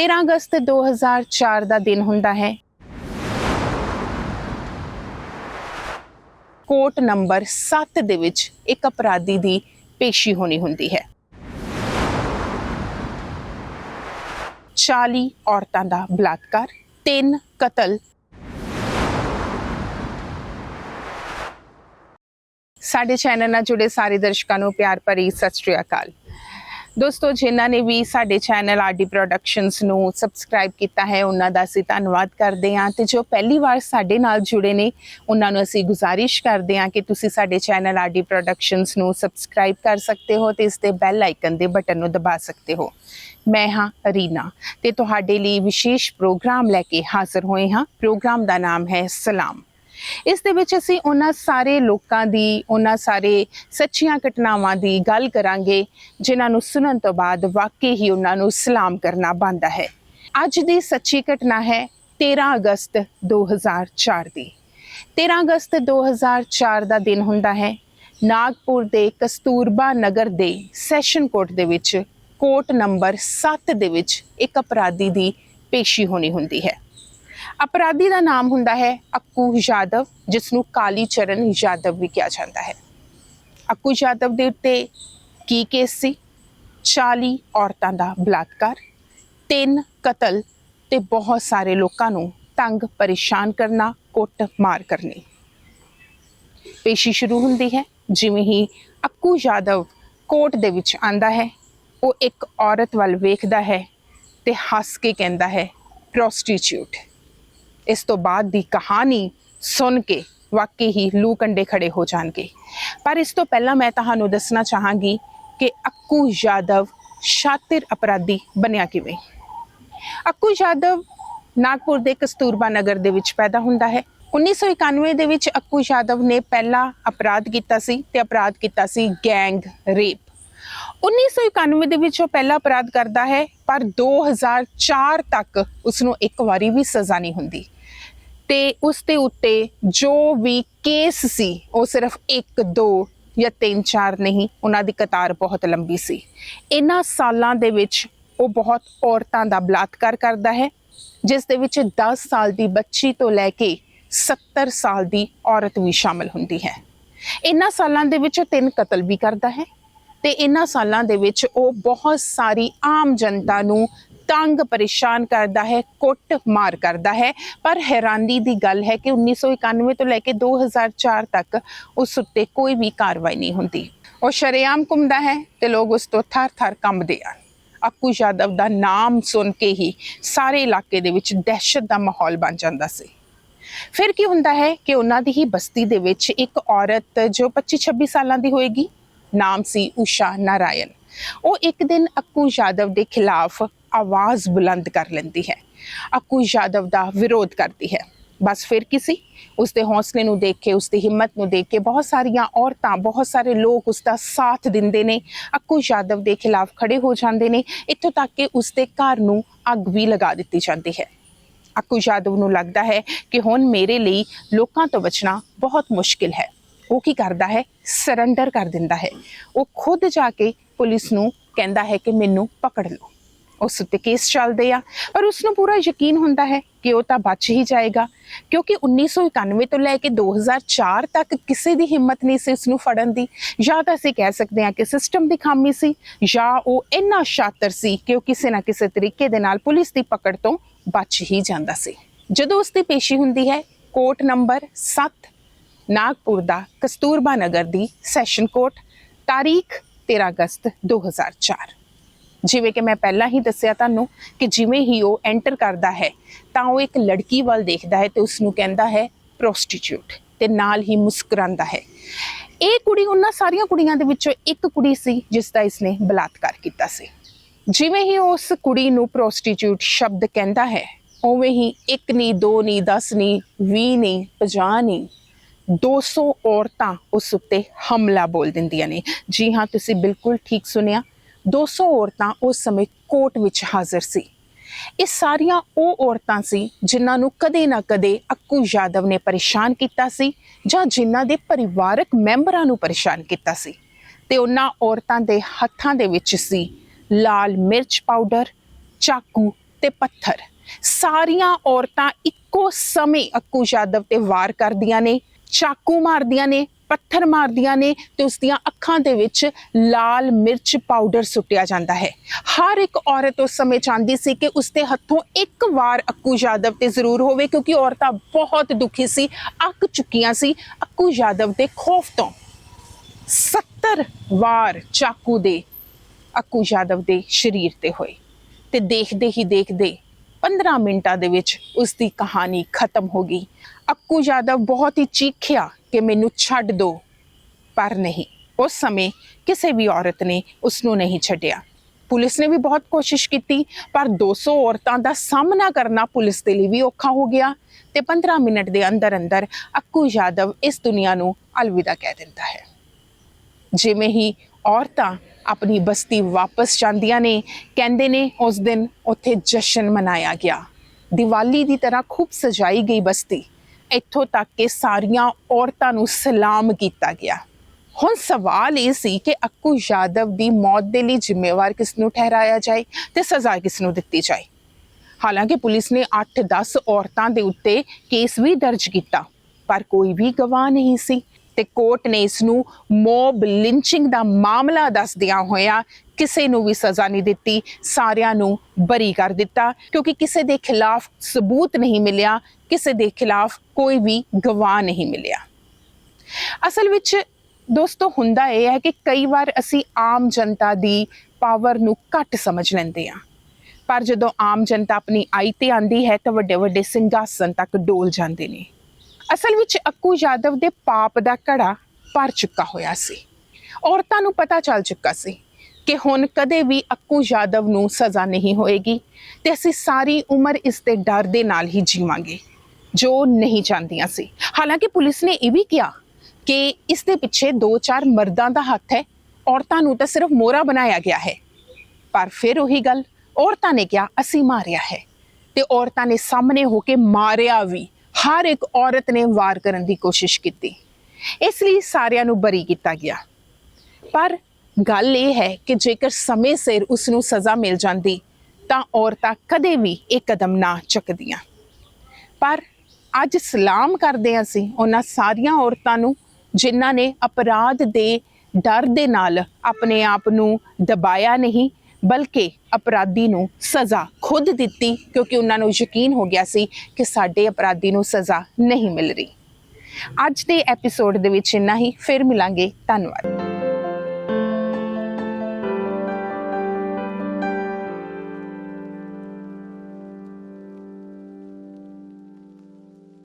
13 ਅਗਸਤ 2004 ਦਾ ਦਿਨ ਹੁੰਦਾ ਹੈ। ਕੋਰਟ ਨੰਬਰ 7 ਦੇ ਵਿੱਚ ਇੱਕ ਅਪਰਾਧੀ ਦੀ ਪੇਸ਼ੀ ਹੋਣੀ ਹੁੰਦੀ ਹੈ। 40 ਔਰਤਾਂ ਦਾ ਬਲਾਤਕਾਰ, ਤਿੰਨ ਕਤਲ। ਸਾਡੇ ਚੈਨਲ ਨਾਲ ਜੁੜੇ ਸਾਰੇ ਦਰਸ਼ਕਾਂ ਨੂੰ ਪਿਆਰ ਭਰੀ ਸਤਿ ਸ਼੍ਰੀ ਅਕਾਲ। ਦੋਸਤੋ, ਜਿਨ੍ਹਾਂ ਨੇ ਵੀ ਸਾਡੇ ਚੈਨਲ ਆਰਡੀ ਪ੍ਰੋਡਕਸ਼ਨਸ ਨੂੰ ਸਬਸਕ੍ਰਾਈਬ ਕੀਤਾ ਹੈ, ਉਹਨਾਂ ਦਾ ਅਸੀਂ ਧੰਨਵਾਦ ਕਰਦੇ ਹਾਂ ਤੇ ਜੋ ਪਹਿਲੀ ਵਾਰ ਸਾਡੇ ਨਾਲ ਜੁੜੇ ਨੇ, ਉਹਨਾਂ ਨੂੰ ਅਸੀਂ ਗੁਜ਼ਾਰਿਸ਼ ਕਰਦੇ ਹਾਂ ਕਿ ਤੁਸੀਂ ਸਾਡੇ ਚੈਨਲ ਆਰਡੀ ਪ੍ਰੋਡਕਸ਼ਨਸ ਨੂੰ ਸਬਸਕ੍ਰਾਈਬ ਕਰ ਸਕਦੇ ਹੋ ਤੇ ਇਸ ਦੇ ਬੈਲ ਆਈਕਨ ਦੇ ਬਟਨ ਨੂੰ ਦਬਾ ਸਕਦੇ ਹੋ। ਮੈਂ ਹਾਂ ਰੀਨਾ ਤੇ ਤੁਹਾਡੇ ਲਈ ਵਿਸ਼ੇਸ਼ ਪ੍ਰੋਗਰਾਮ ਲੈ ਕੇ ਹਾਜ਼ਰ ਹੋਏ ਹਾਂ। ਪ੍ਰੋਗਰਾਮ ਦਾ ਨਾਮ ਹੈ ਸਲਾਮ। ਇਸ ਦੇ ਵਿੱਚ ਅਸੀਂ ਉਹਨਾਂ ਸਾਰੇ ਲੋਕਾਂ ਦੀ, ਉਹਨਾਂ ਸਾਰੇ ਸੱਚੀਆਂ ਘਟਨਾਵਾਂ ਦੀ ਗੱਲ ਕਰਾਂਗੇ, ਜਿਨ੍ਹਾਂ ਨੂੰ ਸੁਣਨ ਤੋਂ ਬਾਅਦ ਵਾਕਈ ਹੀ ਉਹਨਾਂ ਨੂੰ ਸਲਾਮ ਕਰਨਾ ਬਣਦਾ ਹੈ। ਅੱਜ ਦੀ ਸੱਚੀ ਘਟਨਾ ਹੈ 13 ਅਗਸਤ 2004 ਦੀ। 13 ਅਗਸਤ 2004 ਦਾ ਦਿਨ ਹੁੰਦਾ ਹੈ। ਨਾਗਪੁਰ ਦੇ ਕਸਤੂਰਬਾ ਨਗਰ ਦੇ ਸੈਸ਼ਨ ਕੋਰਟ ਦੇ ਵਿੱਚ ਕੋਰਟ ਨੰਬਰ 7 ਦੇ ਵਿੱਚ ਇੱਕ ਅਪਰਾਧੀ ਦੀ ਪੇਸ਼ੀ ਹੋਣੀ ਹੁੰਦੀ ਹੈ। ਅਪਰਾਧੀ ਦਾ ਨਾਮ ਹੁੰਦਾ ਹੈ ਅੱਕੂ ਯਾਦਵ ਜਿਸ ਨੂੰ ਕਾਲੀ ਚਰਨ ਯਾਦਵ ਵੀ ਕਿਹਾ ਜਾਂਦਾ ਹੈ। ਅੱਕੂ ਯਾਦਵ ਦੇ ਉੱਤੇ ਕੀ ਕੇਸ ਸੀ? 40 ਔਰਤਾਂ ਦਾ ਬਲਾਤਕਾਰ, ਤਿੰਨ ਕਤਲ ਤੇ ਬਹੁਤ ਸਾਰੇ ਲੋਕਾਂ ਨੂੰ ਤੰਗ ਪਰੇਸ਼ਾਨ ਕਰਨਾ ਕੁੱਟ ਮਾਰ ਕਰਨੀ। ਪੇਸ਼ੀ ਸ਼ੁਰੂ ਹੁੰਦੀ ਹੈ, ਜਿਵੇਂ ਹੀ ਅੱਕੂ ਯਾਦਵ ਕੋਰਟ ਦੇ ਵਿੱਚ ਆਂਦਾ ਹੈ, ਉਹ ਇੱਕ ਔਰਤ ਵੱਲ ਵੇਖਦਾ ਹੈ ਤੇ ਹੱਸ ਕੇ ਕਹਿੰਦਾ ਹੈ ਪ੍ਰੋਸਟੀਟਿਊਟ ਇਸ ਤੋਂ ਬਾਅਦ ਦੀ ਕਹਾਣੀ ਸੁਣ ਕੇ ਵਾਕਈ ਹੀ ਲੂ ਕੰਡੇ ਖੜੇ ਹੋ ਜਾਣਗੇ। ਪਰ ਇਸ ਤੋਂ ਪਹਿਲਾਂ ਮੈਂ ਤੁਹਾਨੂੰ ਦੱਸਣਾ ਚਾਹਾਂਗੀ ਕਿ ਅੱਕੂ ਯਾਦਵ ਸ਼ਾਤਿਰ ਅਪਰਾਧੀ ਬਣਿਆ ਕਿਵੇਂ। ਅੱਕੂ ਯਾਦਵ ਨਾਗਪੁਰ ਦੇ ਕਸਤੂਰਬਾ ਨਗਰ ਦੇ ਵਿੱਚ ਪੈਦਾ ਹੁੰਦਾ ਹੈ। 1991 ਦੇ ਵਿੱਚ ਅੱਕੂ ਯਾਦਵ ਨੇ ਪਹਿਲਾ ਅਪਰਾਧ ਕੀਤਾ ਸੀ ਤੇ ਅਪਰਾਧ ਕੀਤਾ ਸੀ ਗੈਂਗ ਰੇਪ। 1991 ਦੇ ਵਿੱਚ ਉਹ ਪਹਿਲਾ ਅਪਰਾਧ ਕਰਦਾ ਹੈ, ਪਰ 2004 ਤੱਕ ਉਸ ਨੂੰ ਇੱਕ ਵਾਰੀ ਵੀ ਸਜ਼ਾ ਨਹੀਂ ਹੁੰਦੀ। ਤੇ ਉਸ ਦੇ ਉੱਤੇ ਜੋ ਵੀ ਕੇਸ ਸੀ, ਉਹ ਸਿਰਫ 1 2 ਜਾਂ 3 4 ਨਹੀਂ, ਉਹਨਾਂ ਦੀ ਕਤਾਰ ਬਹੁਤ ਲੰਬੀ ਸੀ। ਇਹਨਾਂ ਸਾਲਾਂ ਦੇ ਵਿੱਚ ਉਹ ਬਹੁਤ ਔਰਤਾਂ ਦਾ ਬਲਾਤਕਾਰ ਕਰਦਾ ਹੈ, ਜਿਸ ਦੇ ਵਿੱਚ 10 ਸਾਲ ਦੀ ਬੱਚੀ ਤੋਂ ਲੈ ਕੇ 70 ਸਾਲ ਦੀ ਔਰਤ ਵੀ ਸ਼ਾਮਲ ਹੁੰਦੀ ਹੈ। ਇਹਨਾਂ ਸਾਲਾਂ ਦੇ ਵਿੱਚ ਉਹ ਤਿੰਨ ਕਤਲ ਵੀ ਕਰਦਾ ਹੈ ਤੇ ਇਹਨਾਂ ਸਾਲਾਂ ਦੇ ਵਿੱਚ ਉਹ ਬਹੁਤ ਸਾਰੀ ਆਮ ਜਨਤਾ ਨੂੰ ਤੰਗ ਪਰੇਸ਼ਾਨ ਕਰਦਾ ਹੈ ਕੁੱਟ ਮਾਰ ਕਰਦਾ ਹੈ। ਪਰ ਹੈਰਾਨੀ ਦੀ ਗੱਲ ਹੈ ਕਿ 1991 ਤੋਂ ਲੈ ਕੇ 2004 ਤੱਕ ਉਸ ਉੱਤੇ ਕੋਈ ਵੀ ਕਾਰਵਾਈ ਨਹੀਂ ਹੁੰਦੀ। ਉਹ ਸ਼ਰੇਆਮ ਘੁੰਮਦਾ ਹੈ ਤੇ ਲੋਕ ਉਸ ਤੋਂ ਥਰ-ਥਰ ਕੰਬਦੇ ਹਨ ਅੱਕੂ ਯਾਦਵ ਦਾ ਨਾਮ ਸੁਣ ਕੇ ਹੀ ਸਾਰੇ ਇਲਾਕੇ ਦੇ ਵਿੱਚ ਦਹਿਸ਼ਤ ਦਾ ਮਾਹੌਲ ਬਣ ਜਾਂਦਾ ਸੀ। ਫਿਰ ਕੀ ਹੁੰਦਾ ਹੈ ਕਿ ਉਹਨਾਂ ਦੀ ਹੀ ਬਸਤੀ ਦੇ ਵਿੱਚ ਇੱਕ ਔਰਤ ਜੋ 25-26 ਸਾਲਾਂ ਦੀ ਹੋਏਗੀ? ਨਾਮ ਸੀ ਊਸ਼ਾ ਨਾਰਾਇਣ। ਉਹ ਇੱਕ ਦਿਨ ਅੱਕੂ ਯਾਦਵ ਦੇ ਖਿਲਾਫ ਆਵਾਜ਼ ਬੁਲੰਦ ਕਰ ਲੈਂਦੀ ਹੈ। ਅੱਕੂ ਯਾਦਵ ਦਾ ਵਿਰੋਧ ਕਰਦੀ ਹੈ। ਬਸ ਫਿਰ ਕੀ ਸੀ? ਉਸ ਦੇ ਹੌਸਲੇ ਨੂੰ ਦੇਖ ਕੇ, ਉਸ ਦੀ ਹਿੰਮਤ ਨੂੰ ਦੇਖ ਕੇ ਬਹੁਤ ਸਾਰੀਆਂ ਔਰਤਾਂ, ਬਹੁਤ ਸਾਰੇ ਲੋਕ ਉਸ ਦਾ ਸਾਥ ਦਿੰਦੇ ਨੇ। ਅੱਕੂ ਯਾਦਵ ਦੇ ਖਿਲਾਫ ਖੜੇ ਹੋ ਜਾਂਦੇ ਨੇ। ਇੱਥੋਂ ਤੱਕ ਕਿ ਉਸ ਦੇ ਘਰ ਨੂੰ ਅੱਗ ਵੀ ਲਗਾ ਦਿੱਤੀ ਜਾਂਦੀ ਹੈ। ਅੱਕੂ ਯਾਦਵ ਨੂੰ ਲੱਗਦਾ ਹੈ ਕਿ ਹੁਣ ਮੇਰੇ ਲਈ ਲੋਕਾਂ ਤੋਂ ਬਚਣਾ ਬਹੁਤ ਮੁਸ਼ਕਿਲ ਹੈ। ਉਹ ਕੀ ਕਰਦਾ ਹੈ? ਸਰੈਂਡਰ ਕਰ ਦਿੰਦਾ ਹੈ। ਉਹ ਖੁਦ ਜਾ ਕੇ ਪੁਲਿਸ ਨੂੰ ਕਹਿੰਦਾ ਹੈ ਕਿ ਮੈਨੂੰ ਪਕੜ ਲਓ। ਉਸ ਉੱਤੇ ਕੇਸ ਚੱਲਦੇ ਆ। ਪਰ ਉਸ ਨੂੰ ਪੂਰਾ ਯਕੀਨ ਹੁੰਦਾ ਹੈ ਕਿ ਉਹ ਤਾਂ ਬਚ ਹੀ ਜਾਏਗਾ। ਕਿਉਂਕਿ 1991 ਤੋਂ ਲੈ ਕੇ 2004 ਤੱਕ ਕਿਸੇ ਦੀ ਹਿੰਮਤ ਨਹੀਂ ਸੀ ਉਸ ਨੂੰ ਫੜਨ ਦੀ। ਜਾਂ ਤਾਂ ਅਸੀਂ ਕਹਿ ਸਕਦੇ ਹਾਂ ਕਿ ਸਿਸਟਮ ਦੀ ਖਾਮੀ ਸੀ, ਜਾਂ ਉਹ ਇੰਨਾ ਸ਼ਾਤਰ ਸੀ ਕਿ ਉਹ ਕਿਸੇ ਨਾ ਕਿਸੇ ਤਰੀਕੇ ਦੇ ਨਾਲ ਪੁਲਿਸ ਦੀ ਪਕੜ ਤੋਂ ਬਚ ਹੀ ਜਾਂਦਾ ਸੀ। ਜਦੋਂ ਉਸ ਦੀ ਪੇਸ਼ੀ ਹੁੰਦੀ ਹੈ, ਕੋਰਟ ਨੰਬਰ 7 ਨਾਗਪੁਰ ਦਾ ਕਸਤੂਰਬਾ ਨਗਰ ਦੀ ਸੈਸ਼ਨ ਕੋਰਟ ਤਾਰੀਖ 13 ਅਗਸਤ 2004 ਜਿਵੇਂ ਕਿ ਮੈਂ ਪਹਿਲਾਂ ਹੀ ਦੱਸਿਆ ਤੁਹਾਨੂੰ ਕਿ ਜਿਵੇਂ ਹੀ ਉਹ ਐਂਟਰ ਕਰਦਾ ਹੈ, ਤਾਂ ਉਹ ਇੱਕ ਲੜਕੀ ਵੱਲ ਦੇਖਦਾ ਹੈ ਤੇ ਉਸ ਨੂੰ ਕਹਿੰਦਾ ਹੈ ਪ੍ਰੋਸਟੀਟਿਊਟ ਤੇ ਨਾਲ ਹੀ ਮੁਸਕਰਾਉਂਦਾ ਹੈ। ਇਹ ਕੁੜੀ ਉਹਨਾਂ ਸਾਰੀਆਂ ਕੁੜੀਆਂ ਦੇ ਵਿੱਚੋਂ ਇੱਕ ਕੁੜੀ ਸੀ ਜਿਸ ਦਾ ਇਸਨੇ ਬਲਾਤਕਾਰ ਕੀਤਾ ਸੀ। ਜਿਵੇਂ ਹੀ ਉਸ ਕੁੜੀ ਨੂੰ ਪ੍ਰੋਸਟੀਟਿਊਟ ਸ਼ਬਦ ਕਹਿੰਦਾ ਹੈ, ਉਵੇਂ ਹੀ ਇੱਕ ਨਹੀਂ ਦੋ ਨਹੀਂ 10 ਨਹੀਂ 20 ਨਹੀਂ 50 ਨਹੀਂ 200 ਔਰਤਾਂ ਉਸ ਉੱਤੇ ਹਮਲਾ ਬੋਲ ਦਿੰਦੀਆਂ ਨੇ। ਜੀ ਹਾਂ, ਤੁਸੀਂ ਬਿਲਕੁਲ ਠੀਕ ਸੁਨਿਆ 200 ਔਰਤਾਂ ਉਸ ਸਮੇਂ ਕੋਰਟ ਵਿੱਚ ਹਾਜ਼ਰ ਸੀ। ਇਹ ਸਾਰੀਆਂ ਉਹ ਔਰਤਾਂ ਸੀ ਜਿਨ੍ਹਾਂ ਨੂੰ ਕਦੇ ਨਾ ਕਦੇ ਅੱਕੂ ਯਾਦਵ ਨੇ ਪਰੇਸ਼ਾਨ ਕੀਤਾ ਸੀ ਜਾਂ ਜਿਨ੍ਹਾਂ ਦੇ ਪਰਿਵਾਰਕ ਮੈਂਬਰਾਂ ਨੂੰ ਪਰੇਸ਼ਾਨ ਕੀਤਾ ਸੀ। ਤੇ ਉਹਨਾਂ ਔਰਤਾਂ ਦੇ ਹੱਥਾਂ ਦੇ ਵਿੱਚ ਸੀ ਲਾਲ ਮਿਰਚ ਪਾਊਡਰ, ਚਾਕੂ ਤੇ ਪੱਥਰ। ਸਾਰੀਆਂ ਔਰਤਾਂ ਇੱਕੋ ਸਮੇਂ ਅੱਕੂ ਯਾਦਵ ਤੇ ਵਾਰ ਕਰਦੀਆਂ ਨੇ। ਚਾਕੂ ਮਾਰਦੀਆਂ ਨੇ, ਪੱਥਰ ਮਾਰਦੀਆਂ ਨੇ ਤੇ ਉਸ ਦੀਆਂ ਅੱਖਾਂ ਦੇ ਵਿੱਚ ਲਾਲ ਮਿਰਚ ਪਾਊਡਰ ਸੁੱਟਿਆ ਜਾਂਦਾ ਹੈ। ਹਰ ਇੱਕ ਔਰਤ ਉਸ ਸਮੇਂ ਚਾਹੁੰਦੀ ਸੀ ਕਿ ਉਸ ਦੇ ਹੱਥੋਂ ਇੱਕ ਵਾਰ ਅੱਕੂ ਯਾਦਵ ਤੇ ਜ਼ਰੂਰ ਹੋਵੇ ਕਿਉਂਕਿ ਔਰਤਾਂ ਬਹੁਤ ਦੁਖੀ ਸੀ, ਅੱਕ ਚੁੱਕੀਆਂ ਸੀ। ਅੱਕੂ ਯਾਦਵ ਦੇ ਖੌਫ ਤੋਂ 70 ਵਾਰ ਚਾਕੂ ਦੇ ਅੱਕੂ ਯਾਦਵ ਦੇ ਸਰੀਰ ਤੇ ਹੋਏ। ਤੇ ਦੇਖਦੇ ਹੀ ਦੇਖਦੇ 15 ਮਿੰਟਾਂ ਦੇ ਵਿੱਚ ਉਸ ਦੀ ਕਹਾਣੀ ਖਤਮ ਹੋ ਗਈ। ਅੱਕੂ ਯਾਦਵ ਬਹੁਤ ਹੀ ਚੀਖਿਆ ਕਿ ਮੈਨੂੰ ਛੱਡ ਦਿਓ ਪਰ ਨਹੀਂ। ਉਸ ਸਮੇਂ ਕਿਸੇ ਵੀ ਔਰਤ ਨੇ ਉਸ ਨੂੰ ਨਹੀਂ ਛੱਡਿਆ। ਪੁਲਿਸ ਨੇ ਵੀ ਬਹੁਤ ਕੋਸ਼ਿਸ਼ ਕੀਤੀ, ਪਰ 200 ਔਰਤਾਂ ਦਾ ਸਾਹਮਣਾ ਕਰਨਾ ਪੁਲਿਸ ਦੇ ਲਈ ਵੀ ਔਖਾ ਹੋ ਗਿਆ ਤੇ 15 ਮਿੰਟ ਦੇ ਅੰਦਰ ਅੰਦਰ ਅੱਕੂ ਯਾਦਵ ਇਸ ਦੁਨੀਆ ਨੂੰ ਅਲਵਿਦਾ ਕਹਿ ਦਿੰਦਾ ਹੈ। ਜਿਵੇਂ ਹੀ ਔਰਤਾਂ ਆਪਣੀ ਬਸਤੀ ਵਾਪਸ ਜਾਂਦੀਆਂ ਨੇ, ਕਹਿੰਦੇ ਨੇ ਉਸ ਦਿਨ ਉੱਥੇ ਜਸ਼ਨ ਮਨਾਇਆ ਗਿਆ। ਦੀਵਾਲੀ ਦੀ ਤਰ੍ਹਾਂ ਖੂਬ ਸਜਾਈ ਗਈ ਬਸਤੀ। ਇੱਥੋਂ ਤੱਕ ਕਿ ਸਾਰੀਆਂ ਔਰਤਾਂ ਨੂੰ ਸਲਾਮ ਕੀਤਾ ਗਿਆ। ਹੁਣ ਸਵਾਲ ਇਹ ਸੀ ਕਿ ਅੱਕੂ ਯਾਦਵ ਦੀ ਮੌਤ ਦੇ ਲਈ ਜ਼ਿੰਮੇਵਾਰ ਕਿਸ ਨੂੰ ਠਹਿਰਾਇਆ ਜਾਏ ਤੇ ਸਜ਼ਾ ਕਿਸ ਨੂੰ ਦਿੱਤੀ ਜਾਏ? ਹਾਲਾਂਕਿ ਪੁਲਿਸ ਨੇ 8-10 ਔਰਤਾਂ ਦੇ ਉੱਤੇ ਕੇਸ ਵੀ ਦਰਜ ਕੀਤਾ, ਪਰ ਕੋਈ ਵੀ ਗਵਾਹ ਨਹੀਂ ਸੀ। ਤੇ ਕੋਰਟ ਨੇ ਇਸ ਨੂੰ ਮੋਬ ਲਿੰਚਿੰਗ ਦਾ ਮਾਮਲਾ ਦੱਸਦਿਆਂ ਹੋਇਆ ਕਿਸੇ ਨੂੰ ਵੀ ਸਜ਼ਾ ਨਹੀਂ ਦਿੱਤੀ, ਸਾਰਿਆਂ ਨੂੰ ਬਰੀ ਕਰ ਦਿੱਤਾ, ਕਿਉਂਕਿ ਕਿਸੇ ਦੇ ਖਿਲਾਫ ਸਬੂਤ ਨਹੀਂ ਮਿਲਿਆ, ਕਿਸੇ ਦੇ ਖਿਲਾਫ ਕੋਈ ਵੀ ਗਵਾਹ ਨਹੀਂ ਮਿਲਿਆ। ਅਸਲ ਵਿੱਚ ਦੋਸਤੋ ਹੁੰਦਾ ਇਹ ਹੈ ਕਿ ਕਈ ਵਾਰ ਅਸੀਂ ਆਮ ਜਨਤਾ ਦੀ ਪਾਵਰ ਨੂੰ ਘੱਟ ਸਮਝ ਲੈਂਦੇ ਹਾਂ। ਪਰ ਜਦੋਂ ਆਮ ਜਨਤਾ ਆਪਣੀ ਆਈ ਤੇ ਆਂਦੀ ਹੈ ਤਾਂ ਵੱਡੇ ਵੱਡੇ ਸਿੰਘਾਸਨ ਤੱਕ ਡੋਲ ਜਾਂਦੇ ਨੇ। ਅਸਲ ਵਿੱਚ ਅੱਕੂ ਯਾਦਵ ਦੇ ਪਾਪ ਦਾ ਘੜਾ ਭਰ ਚੁੱਕਾ ਹੋਇਆ ਸੀ। ਔਰਤਾਂ ਨੂੰ ਪਤਾ ਚੱਲ ਚੁੱਕਾ ਸੀ ਕਿ ਹੁਣ ਕਦੇ ਵੀ ਅੱਕੂ ਯਾਦਵ ਨੂੰ ਸਜ਼ਾ ਨਹੀਂ ਹੋਏਗੀ ਤੇ ਅਸੀਂ ਸਾਰੀ ਉਮਰ ਇਸ ਦੇ ਡਰ ਦੇ ਨਾਲ ਹੀ ਜੀਵਾਂਗੇ, ਜੋ ਨਹੀਂ ਚਾਹੁੰਦੀਆਂ ਸੀ। ਹਾਲਾਂਕਿ ਪੁਲਿਸ ਨੇ ਇਹ ਵੀ ਕਿਹਾ ਕਿ ਇਸ ਦੇ ਪਿੱਛੇ ਦੋ ਚਾਰ ਮਰਦਾਂ ਦਾ ਹੱਥ ਹੈ, ਔਰਤਾਂ ਨੂੰ ਤਾਂ ਸਿਰਫ ਮੋਰਾ ਬਣਾਇਆ ਗਿਆ ਹੈ। ਪਰ ਫਿਰ ਉਹੀ ਗੱਲ ਔਰਤਾਂ ਨੇ ਕਿਹਾ, ਅਸੀਂ ਮਾਰਿਆ ਹੈ ਤੇ ਔਰਤਾਂ ਨੇ ਸਾਹਮਣੇ ਹੋ ਕੇ ਮਾਰਿਆ ਵੀ। ਹਰ ਇੱਕ ਔਰਤ ਨੇ ਵਾਰ ਕਰਨ ਦੀ ਕੋਸ਼ਿਸ਼ ਕੀਤੀ। ਇਸ ਲਈ ਸਾਰਿਆਂ ਨੂੰ ਬਰੀ ਕੀਤਾ ਗਿਆ। ਪਰ ਗੱਲ ਇਹ ਹੈ ਕਿ ਜੇਕਰ ਸਮੇਂ ਸਿਰ ਉਸ ਨੂੰ ਸਜ਼ਾ ਮਿਲ ਜਾਂਦੀ, ਤਾਂ ਔਰਤਾਂ ਕਦੇ ਵੀ ਇਹ ਕਦਮ ਨਾ ਚੱਕਦੀਆਂ। ਪਰ ਅੱਜ ਸਲਾਮ ਕਰਦੇ ਹਾਂ ਅਸੀਂ ਉਹਨਾਂ ਸਾਰੀਆਂ ਔਰਤਾਂ ਨੂੰ, ਜਿਨ੍ਹਾਂ ਨੇ ਅਪਰਾਧ ਦੇ ਡਰ ਦੇ ਨਾਲ ਆਪਣੇ ਆਪ ਨੂੰ ਦਬਾਇਆ ਨਹੀਂ ਬਲਕਿ ਅਪਰਾਧੀ ਨੂੰ ਸਜ਼ਾ ਖੁਦ ਦਿੱਤੀ, ਕਿਉਂਕਿ ਉਹਨਾਂ ਨੂੰ ਯਕੀਨ ਹੋ ਗਿਆ ਸੀ ਕਿ ਸਾਡੇ ਅਪਰਾਧੀ ਨੂੰ ਸਜ਼ਾ ਨਹੀਂ ਮਿਲ ਰਹੀ। ਅੱਜ ਦੇ ਐਪੀਸੋਡ ਦੇ ਵਿੱਚ ਇੰਨਾ ਹੀ, ਫਿਰ ਮਿਲਾਂਗੇ, ਧੰਨਵਾਦ।